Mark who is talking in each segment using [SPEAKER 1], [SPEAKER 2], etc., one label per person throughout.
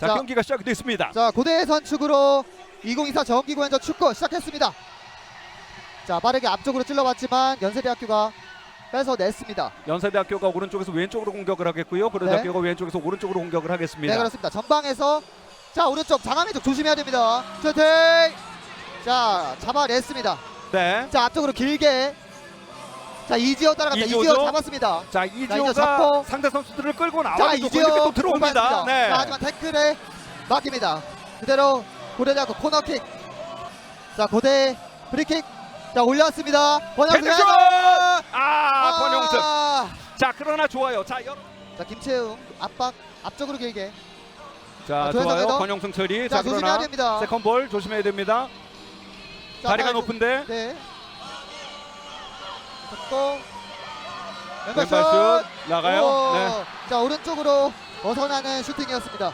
[SPEAKER 1] 자,
[SPEAKER 2] 자.
[SPEAKER 1] 경기가 시작이 됐습니다.
[SPEAKER 2] 자 고대 선 축으로 2024 정기구연전 축구 시작했습니다. 자 빠르게 앞쪽으로 찔러봤지만 연세대학교가 뺏어냈습니다.
[SPEAKER 1] 연세대학교가 오른쪽에서 왼쪽으로 공격을 하겠고요. 고려대학교가 왼쪽에서 오른쪽으로 공격을 하겠습니다.
[SPEAKER 2] 네 그렇습니다. 전방에서 자 오른쪽 장암이 쪽 조심해야 됩니다. 슈팅! 자 잡아냈습니다.
[SPEAKER 1] 네.
[SPEAKER 2] 자 앞쪽으로 길게 자 이지호.
[SPEAKER 1] 이지호죠?
[SPEAKER 2] 이지호 잡았습니다.
[SPEAKER 1] 자, 이지호가
[SPEAKER 2] 잡고.
[SPEAKER 1] 상대 선수들을 끌고
[SPEAKER 2] 자
[SPEAKER 1] 나와서
[SPEAKER 2] 이지호
[SPEAKER 1] 이렇게
[SPEAKER 2] 또골
[SPEAKER 1] 들어옵니다. 네.
[SPEAKER 2] 자, 하지만 태클에 막힙니다. 그대로 고대대학교 코너킥. 자 고대 프리킥. 자 올렸습니다. 권영승
[SPEAKER 1] 헤드슛!
[SPEAKER 2] 헤더!
[SPEAKER 1] 아, 권영승.
[SPEAKER 2] 아!
[SPEAKER 1] 자, 그러나 좋아요. 자, 여...
[SPEAKER 2] 자 김채웅 압박 앞쪽으로 길게.
[SPEAKER 1] 자,
[SPEAKER 2] 아,
[SPEAKER 1] 좋아요.
[SPEAKER 2] 헤더.
[SPEAKER 1] 권영승 처리.
[SPEAKER 2] 자
[SPEAKER 1] 자,
[SPEAKER 2] 조심해야
[SPEAKER 1] 그러나
[SPEAKER 2] 됩니다.
[SPEAKER 1] 세컨볼 조심해야 됩니다.
[SPEAKER 2] 자,
[SPEAKER 1] 다리가 높은데
[SPEAKER 2] 네. 잡고
[SPEAKER 1] 왼발 슛 나가요.
[SPEAKER 2] 오.
[SPEAKER 1] 네.
[SPEAKER 2] 자 오른쪽으로 벗어나는 슈팅이었습니다.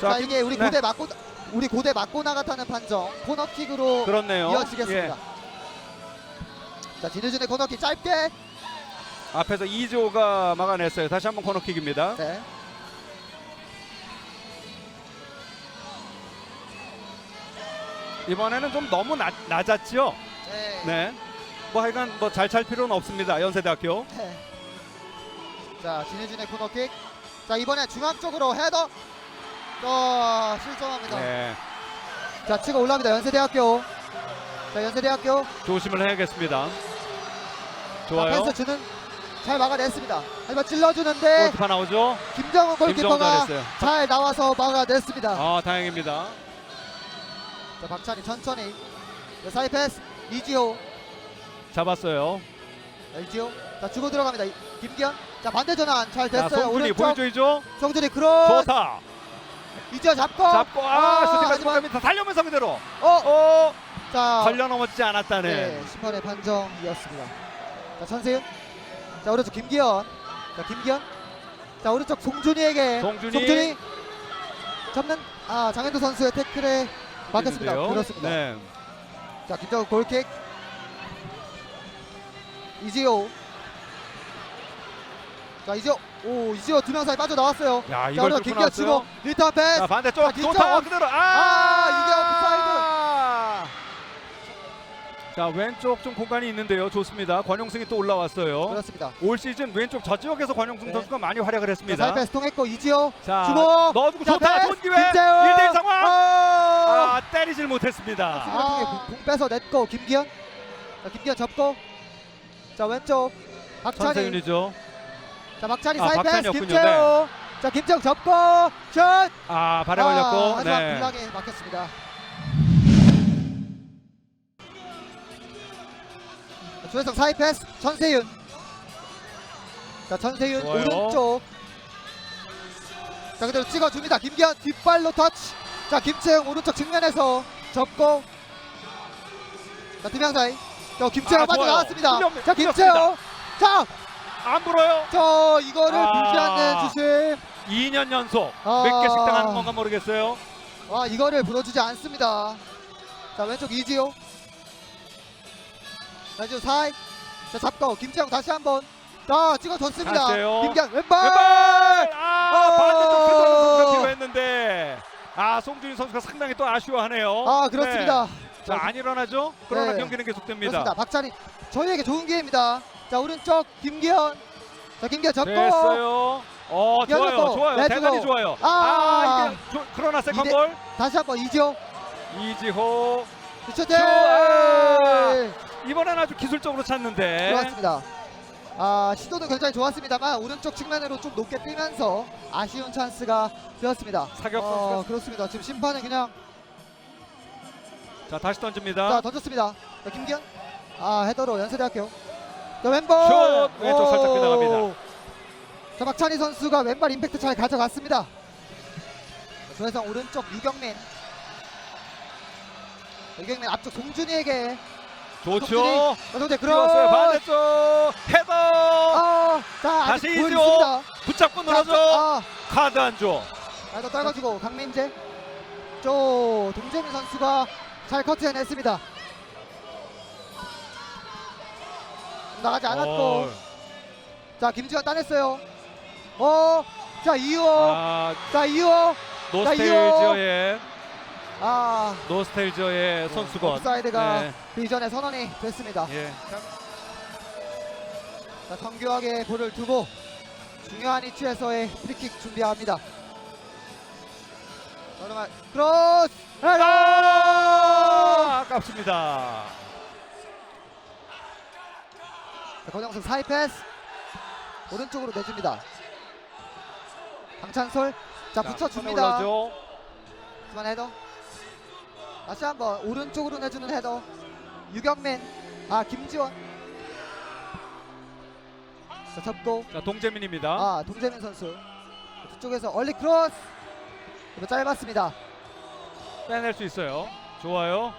[SPEAKER 2] 자, 이게 우리
[SPEAKER 1] 네.
[SPEAKER 2] 고대 맞고 우리 고대 맞고 나갔다는 판정 코너킥으로
[SPEAKER 1] 그렇네요.
[SPEAKER 2] 이어지겠습니다.
[SPEAKER 1] 예.
[SPEAKER 2] 자 진우준의 코너킥 짧게.
[SPEAKER 1] 앞에서 이지호가 막아냈어요. 다시 한번 코너킥입니다.
[SPEAKER 2] 네.
[SPEAKER 1] 이번에는 좀 너무 낮, 낮았죠.
[SPEAKER 2] 네.
[SPEAKER 1] 네. 뭐 하여간 뭐 잘 찰 필요는 없습니다. 연세대학교.
[SPEAKER 2] 네. 자 진우준의 코너킥. 자 이번에 중앙 쪽으로 헤더. 또 실점합니다.
[SPEAKER 1] 네.
[SPEAKER 2] 자 치고 올라옵니다 연세대학교. 자 연세대학교.
[SPEAKER 1] 조심을 해야겠습니다.
[SPEAKER 2] 자,
[SPEAKER 1] 좋아요.
[SPEAKER 2] 패스 주는 잘 막아냈습니다. 하지만 찔러주는데
[SPEAKER 1] 골키퍼 나오죠.
[SPEAKER 2] 김정은
[SPEAKER 1] 김정은
[SPEAKER 2] 골키퍼가
[SPEAKER 1] 잘했어요.
[SPEAKER 2] 잘 나와서 막아냈습니다.
[SPEAKER 1] 아, 다행입니다.
[SPEAKER 2] 자 박찬희 천천히 자, 사이 패스 이지호
[SPEAKER 1] 잡았어요.
[SPEAKER 2] 자, 이지호 자 주고 들어갑니다. 이- 김기현 자 반대 전환 잘
[SPEAKER 1] 자,
[SPEAKER 2] 됐어요.
[SPEAKER 1] 송준이
[SPEAKER 2] 오른쪽
[SPEAKER 1] 보여줘야죠.
[SPEAKER 2] 송준이 크로스
[SPEAKER 1] 좋다.
[SPEAKER 2] 이지호 잡고
[SPEAKER 1] 잡고 아,
[SPEAKER 2] 아,
[SPEAKER 1] 슈팅까지
[SPEAKER 2] 하지만-
[SPEAKER 1] 갑니다. 달려면서 그대로.
[SPEAKER 2] 어!
[SPEAKER 1] 어,
[SPEAKER 2] 자
[SPEAKER 1] 걸려 넘어지지 않았다네.
[SPEAKER 2] 네, 심판의 판정이었습니다. 자 천세윤 자 오른쪽 김기현 자 김기현 자 오른쪽 송준이에게
[SPEAKER 1] 송준이.
[SPEAKER 2] 잡는 아 장현도 선수의 태클에 막혔습니다. 그렇습니다.
[SPEAKER 1] 네.
[SPEAKER 2] 자 김정우 골킥 이지호 자 이지호 오 이지호 두 명 사이 빠져나왔어요
[SPEAKER 1] 야,
[SPEAKER 2] 자
[SPEAKER 1] 이걸 뚫고
[SPEAKER 2] 김기현
[SPEAKER 1] 나왔어요.
[SPEAKER 2] 치고 리턴 패스
[SPEAKER 1] 자, 반대쪽
[SPEAKER 2] 김정.
[SPEAKER 1] 좋다. 어, 그대로. 아!
[SPEAKER 2] 아, 이게
[SPEAKER 1] 자, 왼쪽 좀 공간이 있는데요. 좋습니다. 권용승이 또 올라왔어요.
[SPEAKER 2] 그렇습니다
[SPEAKER 1] 올 시즌 왼쪽 저 지역에서 권용승
[SPEAKER 2] 네.
[SPEAKER 1] 선수가 많이 활약을
[SPEAKER 2] 자,
[SPEAKER 1] 했습니다.
[SPEAKER 2] 사이 패스 통했고 이지호
[SPEAKER 1] 자,
[SPEAKER 2] 주고
[SPEAKER 1] 넣어주고
[SPEAKER 2] 자,
[SPEAKER 1] 좋다.
[SPEAKER 2] 패스,
[SPEAKER 1] 좋은 기회.
[SPEAKER 2] 김재훈
[SPEAKER 1] 1대1 상황.
[SPEAKER 2] 아,
[SPEAKER 1] 아, 때리질 못했습니다.
[SPEAKER 2] 아, 공 빼서 냈고 김기현 자 김기현 접고 자 왼쪽 박찬희
[SPEAKER 1] 천세윤이죠.
[SPEAKER 2] 자 박찬희
[SPEAKER 1] 아,
[SPEAKER 2] 사이 패스
[SPEAKER 1] 박찬희였군요.
[SPEAKER 2] 김재호 자 김정 접고 슛
[SPEAKER 1] 아, 발에
[SPEAKER 2] 아,
[SPEAKER 1] 걸렸고.
[SPEAKER 2] 하지만
[SPEAKER 1] 네.
[SPEAKER 2] 블락에 막혔습니다. 자, 조혜성 사이 패스 전세윤. 자 전세윤
[SPEAKER 1] 좋아요.
[SPEAKER 2] 오른쪽. 자 그대로 찍어줍니다. 김기현 뒷발로 터치. 자 김채영 오른쪽 측면에서 접고. 자 두명 사이. 자 김채영
[SPEAKER 1] 아, 좋아요.
[SPEAKER 2] 빠져나왔습니다.
[SPEAKER 1] 흘렸네,
[SPEAKER 2] 자 김채영. 자,
[SPEAKER 1] 안 불어요.
[SPEAKER 2] 저 이거를
[SPEAKER 1] 아.
[SPEAKER 2] 불지 않는 주심.
[SPEAKER 1] 2년 연속
[SPEAKER 2] 아.
[SPEAKER 1] 몇 개씩 당하는 건가 모르겠어요.
[SPEAKER 2] 와 이거를 불어주지 않습니다. 자 왼쪽 이지호. 자 이제 사이. 자 잡고 김재영 다시 한번. 자 찍어줬습니다.
[SPEAKER 1] 다시요.
[SPEAKER 2] 김기현 왼발.
[SPEAKER 1] 왼발! 아,
[SPEAKER 2] 어.
[SPEAKER 1] 반대쪽 그대로 선수가 필요했는데. 아, 송준희 선수가 상당히 또 아쉬워하네요.
[SPEAKER 2] 아 그렇습니다.
[SPEAKER 1] 네. 자, 안 일어나죠? 그러나
[SPEAKER 2] 네.
[SPEAKER 1] 경기는 계속됩니다.
[SPEAKER 2] 그렇습니다. 박찬희 저희에게 좋은 기회입니다. 자 오른쪽 김기현. 자 김기현 접고.
[SPEAKER 1] 됐어요. 어, 좋아요.
[SPEAKER 2] 열렸고,
[SPEAKER 1] 좋아요.
[SPEAKER 2] 내주고.
[SPEAKER 1] 대단히 좋아요.
[SPEAKER 2] 아.
[SPEAKER 1] 아, 이게 조, 그러나 세컨볼.
[SPEAKER 2] 다시 한번 이지호.
[SPEAKER 1] 이지호.
[SPEAKER 2] 슈팅.
[SPEAKER 1] 이번엔 아주 기술적으로 찼는데.
[SPEAKER 2] 그렇습니다. 아 시도는 굉장히 좋았습니다만 오른쪽 측면으로 좀 높게 뛰면서 아쉬운 찬스가 되었습니다.
[SPEAKER 1] 사격
[SPEAKER 2] 어,
[SPEAKER 1] 선수가
[SPEAKER 2] 그렇습니다. 지금 심판은 그냥
[SPEAKER 1] 자, 다시 던집니다.
[SPEAKER 2] 자 던졌습니다. 자 김기현 아 헤더로 연세대학교 자 왼발
[SPEAKER 1] 슛! 왼쪽 살짝
[SPEAKER 2] 오.
[SPEAKER 1] 빗나갑니다.
[SPEAKER 2] 자 박찬희 선수가 왼발 임팩트 잘 가져갔습니다. 자, 조혜성 오른쪽 유경민 자, 유경민 앞쪽 송준이에게
[SPEAKER 1] 좋죠.
[SPEAKER 2] 송재
[SPEAKER 1] 들어왔어요.
[SPEAKER 2] 그럼
[SPEAKER 1] 반대쪽 헤더.
[SPEAKER 2] 아, 자
[SPEAKER 1] 다시.
[SPEAKER 2] 보여줬습니다.
[SPEAKER 1] 붙잡고
[SPEAKER 2] 자,
[SPEAKER 1] 늘어져.
[SPEAKER 2] 아,
[SPEAKER 1] 카드 안 줘.
[SPEAKER 2] 아, 또 떨궈주고 강민재 저 동재민 선수가 잘 커트해냈습니다. 나가지 않았고
[SPEAKER 1] 어,
[SPEAKER 2] 자 김지현 따냈어요. 어 자 이호
[SPEAKER 1] 아,
[SPEAKER 2] 자 이호
[SPEAKER 1] 노스텔지어의
[SPEAKER 2] 아
[SPEAKER 1] 노스텔지어의 선수건.
[SPEAKER 2] 옵사이드가
[SPEAKER 1] 네.
[SPEAKER 2] 그 이전에 선언이 됐습니다.
[SPEAKER 1] 예.
[SPEAKER 2] 자 정교하게 볼을 두고 중요한 위치에서의 프리킥 준비합니다. 저렴한 크로스 헤더
[SPEAKER 1] 아, 아깝습니다.
[SPEAKER 2] 자, 권영석 사이 패스 오른쪽으로 내줍니다. 강찬솔 자 붙여줍니다. 그만 헤더 다시 한번 오른쪽으로 내주는 헤더 유경민 아 김지원 자 접고
[SPEAKER 1] 자, 동재민입니다.
[SPEAKER 2] 아 동재민 선수 뒤쪽에서 얼리 크로스 짧았습니다
[SPEAKER 1] 빼낼 수 있어요. 좋아요.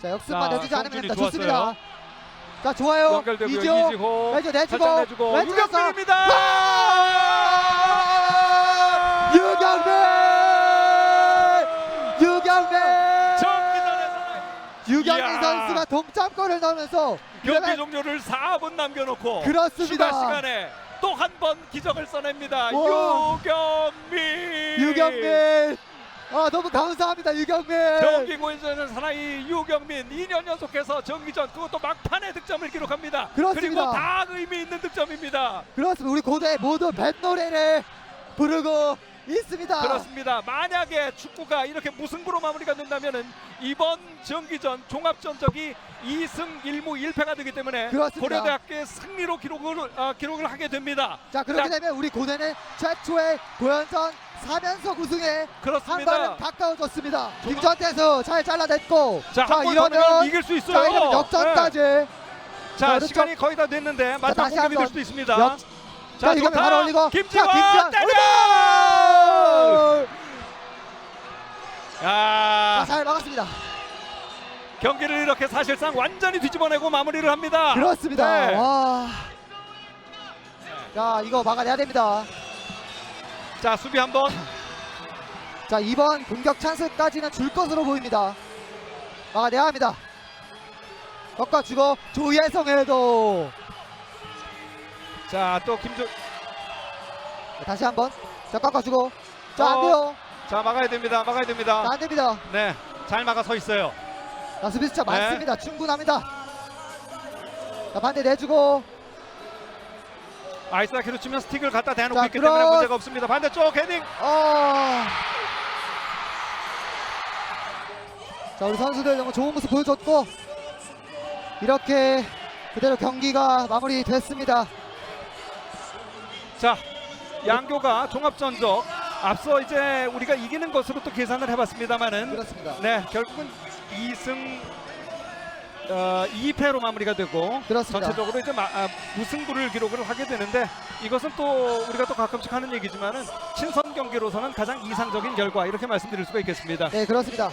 [SPEAKER 2] 자 역습만
[SPEAKER 1] 자,
[SPEAKER 2] 내주지 않으면
[SPEAKER 1] 성준이
[SPEAKER 2] 됩니다
[SPEAKER 1] 좋았어요.
[SPEAKER 2] 좋습니다 자 좋아요. 이지호
[SPEAKER 1] 이지호.
[SPEAKER 2] 내주고
[SPEAKER 1] 살짝 내주고
[SPEAKER 2] 왼쪽에서
[SPEAKER 1] 유경민입니다.
[SPEAKER 2] 아! 유경민 유경민 유경민
[SPEAKER 1] 이야.
[SPEAKER 2] 선수가 동점골을 넣으면서
[SPEAKER 1] 경기 종료를 4분 남겨놓고
[SPEAKER 2] 그렇습니다.
[SPEAKER 1] 추가 시간에 또 한 번 기적을 써냅니다.
[SPEAKER 2] 와.
[SPEAKER 1] 유경민.
[SPEAKER 2] 유경민 아 너무 감사합니다 유경민
[SPEAKER 1] 경기 고에서는 사나이 유경민 2년 연속해서 정기전 그것도 막판에 득점을 기록합니다.
[SPEAKER 2] 그렇습니다.
[SPEAKER 1] 그리고 다 의미 있는 득점입니다.
[SPEAKER 2] 그렇습니다 우리 고대 모두 뱃노래를 부르고 있습니다
[SPEAKER 1] 그렇습니다. 만약에 축구가 이렇게 무승부로 마무리가 된다면은 이번 정기전 종합 전적이 2승 1무 1패가 되기 때문에
[SPEAKER 2] 그렇습니다.
[SPEAKER 1] 고려대학교의 승리로 기록을 아, 기록을 하게 됩니다.
[SPEAKER 2] 자 그렇게
[SPEAKER 1] 자.
[SPEAKER 2] 되면 우리 고대는 최초의 고연전 3연속 우승에 한
[SPEAKER 1] 그렇습니다.
[SPEAKER 2] 발은 가까워졌습니다 김전 태수 잘 잘라냈고
[SPEAKER 1] 자, 한번
[SPEAKER 2] 이러면
[SPEAKER 1] 더면 이길 수 있어요.
[SPEAKER 2] 자 이러면 역전까지
[SPEAKER 1] 네. 자,
[SPEAKER 2] 자,
[SPEAKER 1] 시간이 거의 다 됐는데 마지막
[SPEAKER 2] 다시
[SPEAKER 1] 공격이 될
[SPEAKER 2] 한번
[SPEAKER 1] 수도 있습니다.
[SPEAKER 2] 역- 자, 이거면
[SPEAKER 1] 좋다.
[SPEAKER 2] 바로 올리고
[SPEAKER 1] 김지원,
[SPEAKER 2] 자 김지원
[SPEAKER 1] 때려!
[SPEAKER 2] 올리고!
[SPEAKER 1] 야,
[SPEAKER 2] 자, 잘 막았습니다
[SPEAKER 1] 경기를 이렇게 사실상 완전히 뒤집어내고 마무리를 합니다.
[SPEAKER 2] 그렇습니다
[SPEAKER 1] 네.
[SPEAKER 2] 와. 자 이거 막아내야 됩니다
[SPEAKER 1] 자, 수비 한번.
[SPEAKER 2] 자 이번 공격 찬스까지는 줄 것으로 보입니다 막아내야 합니다 꺾어주고 조예성에도
[SPEAKER 1] 자, 또 김조
[SPEAKER 2] 다시 한번 자 꺾어주고 자
[SPEAKER 1] 어.
[SPEAKER 2] 안돼요
[SPEAKER 1] 자, 막아야 됩니다. 막아야 됩니다.
[SPEAKER 2] 자 안됩니다
[SPEAKER 1] 네. 잘 막아 서 있어요.
[SPEAKER 2] 자 수비수차
[SPEAKER 1] 네.
[SPEAKER 2] 많습니다 충분합니다 자 반대 내주고
[SPEAKER 1] 아이스하키로 치면 스틱을 갖다 대놓고
[SPEAKER 2] 자,
[SPEAKER 1] 있기
[SPEAKER 2] 크로스.
[SPEAKER 1] 때문에 문제가 없습니다. 반대쪽 헤딩.
[SPEAKER 2] 어. 자 우리 선수들 너무 좋은 모습 보여줬고 이렇게 그대로 경기가 마무리됐습니다
[SPEAKER 1] 자, 양교가 종합 전적 앞서 이제 우리가 이기는 것으로 또 계산을 해봤습니다만은
[SPEAKER 2] 그렇습니다
[SPEAKER 1] 네 결국은 2승 어, 2패로 마무리가 되고
[SPEAKER 2] 그렇습니다.
[SPEAKER 1] 전체적으로 이제 마, 아, 무승부를 기록을 하게 되는데 이것은 또 우리가 또 가끔씩 하는 얘기지만은 친선 경기로서는 가장 이상적인 결과 이렇게 말씀드릴 수가 있겠습니다.
[SPEAKER 2] 네 그렇습니다